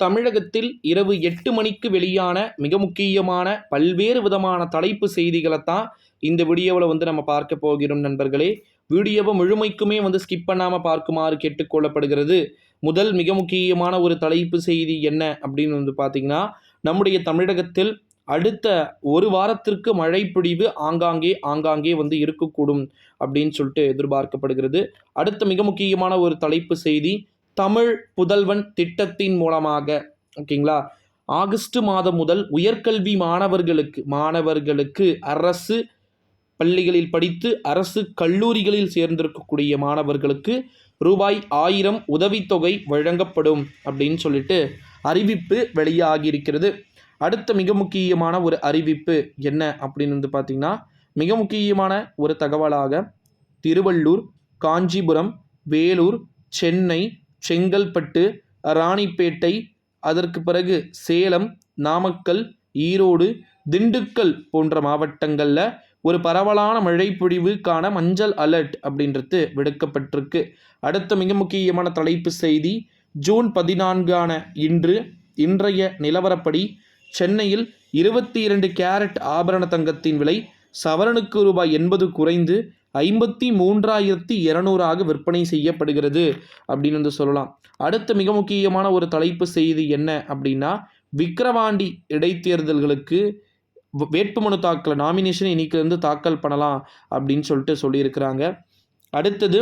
தமிழகத்தில் இரவு எட்டு மணிக்கு வெளியான மிக முக்கியமான பல்வேறு விதமான தலைப்பு செய்திகளை தான் இந்த வீடியோவில் வந்து நம்ம பார்க்க போகிறோம் நண்பர்களே. வீடியோவை முழுமைக்குமே வந்து ஸ்கிப் பண்ணாமல் பார்க்குமாறு கேட்டுக்கொள்ளப்படுகிறது முதல் மிக முக்கியமான ஒரு தலைப்பு செய்தி என்ன அப்படின்னு வந்து பார்த்திங்கன்னா நம்முடைய தமிழகத்தில் அடுத்த ஒரு வாரத்திற்கு மழை பிடிவு ஆங்காங்கே ஆங்காங்கே வந்து இருக்கக்கூடும் அப்படின்னு சொல்லிட்டு எதிர்பார்க்கப்படுகிறது. அடுத்த மிக முக்கியமான ஒரு தலைப்பு செய்தி தமிழ் புதல்வன் திட்டத்தின் மூலமாக ஓகேங்களா? ஆகஸ்ட் மாதம் முதல் உயர்கல்வி மாணவர்களுக்கு மாணவர்களுக்கு அரசு பள்ளிகளில் படித்து அரசு கல்லூரிகளில் சேர்ந்திருக்கக்கூடிய மாணவர்களுக்கு ரூபாய் ஆயிரம் உதவித்தொகை வழங்கப்படும் அப்படின்னு சொல்லிட்டு அறிவிப்பு வெளியாகியிருக்கிறது. அடுத்த மிக முக்கியமான ஒரு அறிவிப்பு என்ன அப்படின்னு வந்து பார்த்திங்கன்னா மிக முக்கியமான ஒரு தகவலாக திருவள்ளூர் காஞ்சிபுரம் வேலூர் சென்னை செங்கல்பட்டு ராணிப்பேட்டை. அதற்கு பிறகு சேலம் நாமக்கல் ஈரோடு திண்டுக்கல் போன்ற மாவட்டங்களில் ஒரு பரவலான மழை பொழிவுக்கான மஞ்சள் அலர்ட் அப்படின்றது விடுக்கப்பட்டிருக்கு. அடுத்த மிக முக்கியமான தலைப்பு செய்தி ஜூன் பதினான்கான இன்று இன்றைய நிலவரப்படி சென்னையில் இருபத்தி இரண்டு கேரட் ஆபரண தங்கத்தின் விலை சவரனுக்கு ரூபாய் எண்பது குறைந்து ஐம்பத்தி மூன்றாயிரத்தி இரநூறாக விற்பனை செய்யப்படுகிறது அப்படின்னு வந்து சொல்லலாம். அடுத்த மிக முக்கியமான ஒரு தலைப்பு செய்தி என்ன அப்படின்னா விக்கிரவாண்டி இடைத்தேர்தல்களுக்கு வேட்புமனு தாக்கல் நாமினேஷன் இன்னைக்கு வந்து தாக்கல் பண்ணலாம் அப்படின்னு சொல்லிட்டு சொல்லியிருக்கிறாங்க. அடுத்தது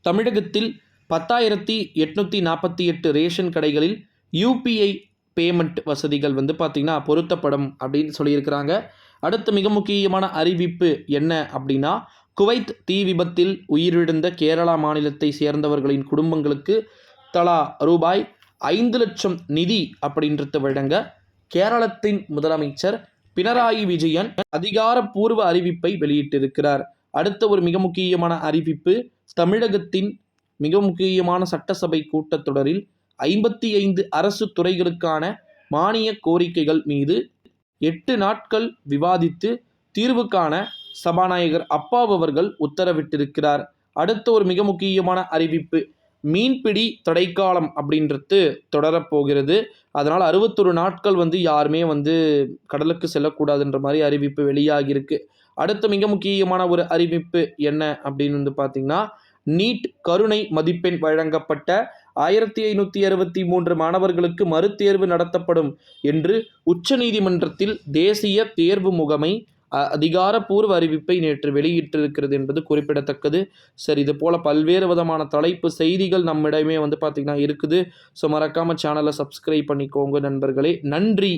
தமிழகத்தில் பத்தாயிரத்தி எட்நூற்றி நாற்பத்தி எட்டு ரேஷன் கடைகளில் யூபிஐ பேமெண்ட் வசதிகள் வந்து பார்த்திங்கன்னா பொருத்தப்படும் அப்படின்னு சொல்லியிருக்கிறாங்க. அடுத்த மிக முக்கியமான அறிவிப்பு என்ன அப்படின்னா குவைத் தீ விபத்தில் உயிரிழந்த கேரளா மாநிலத்தை சேர்ந்தவர்களின் குடும்பங்களுக்கு தலா ரூபாய் ஐந்து லட்சம் நிதி அப்படின்றத வழங்க கேரளத்தின் முதலமைச்சர் பினராயி விஜயன் அதிகாரப்பூர்வ அறிவிப்பை வெளியிட்டிருக்கிறார். அடுத்த ஒரு மிக முக்கியமான அறிவிப்பு தமிழகத்தின் மிக முக்கியமான சட்டசபை கூட்டத்தொடரில் ஐம்பத்தி ஐந்து அரசு துறைகளுக்கான மானிய கோரிக்கைகள் மீது எட்டு நாட்கள் விவாதித்து தீர்வு காண சபாநாயகர் அப்பாவு அவர்கள் உத்தரவிட்டிருக்கிறார். அடுத்த ஒரு மிக முக்கியமான அறிவிப்பு மீன்பிடி தடைக்காலம் அப்படின்றது தொடரப்போகிறது. அதனால் அறுபத்தொரு நாட்கள் வந்து யாருமே வந்து கடலுக்கு செல்லக்கூடாதுன்ற மாதிரி அறிவிப்பு வெளியாகியிருக்கு. அடுத்த மிக முக்கியமான ஒரு அறிவிப்பு என்ன அப்படின்னு வந்து பார்த்தீங்கன்னா நீட் கருணை மதிப்பெண் வழங்கப்பட்ட ஆயிரத்தி ஐநூற்றி அறுபத்தி மூன்று மாணவர்களுக்கு மறுதேர்வு நடத்தப்படும் என்று உச்சநீதிமன்றத்தில் தேசிய தேர்வு முகமை அதிகாரப்பூர்வ அறிவிப்பை நேற்று வெளியிட்டிருக்கிறது என்பது குறிப்பிடத்தக்கது. சரி இது போல் பல்வேறு விதமான தலைப்பு செய்திகள் நம்மிடமே வந்து பார்த்திங்கன்னா இருக்குது. ஸோ மறக்காமல் சேனலை சப்ஸ்கிரைப் பண்ணிக்கோங்க நண்பர்களே. நன்றி.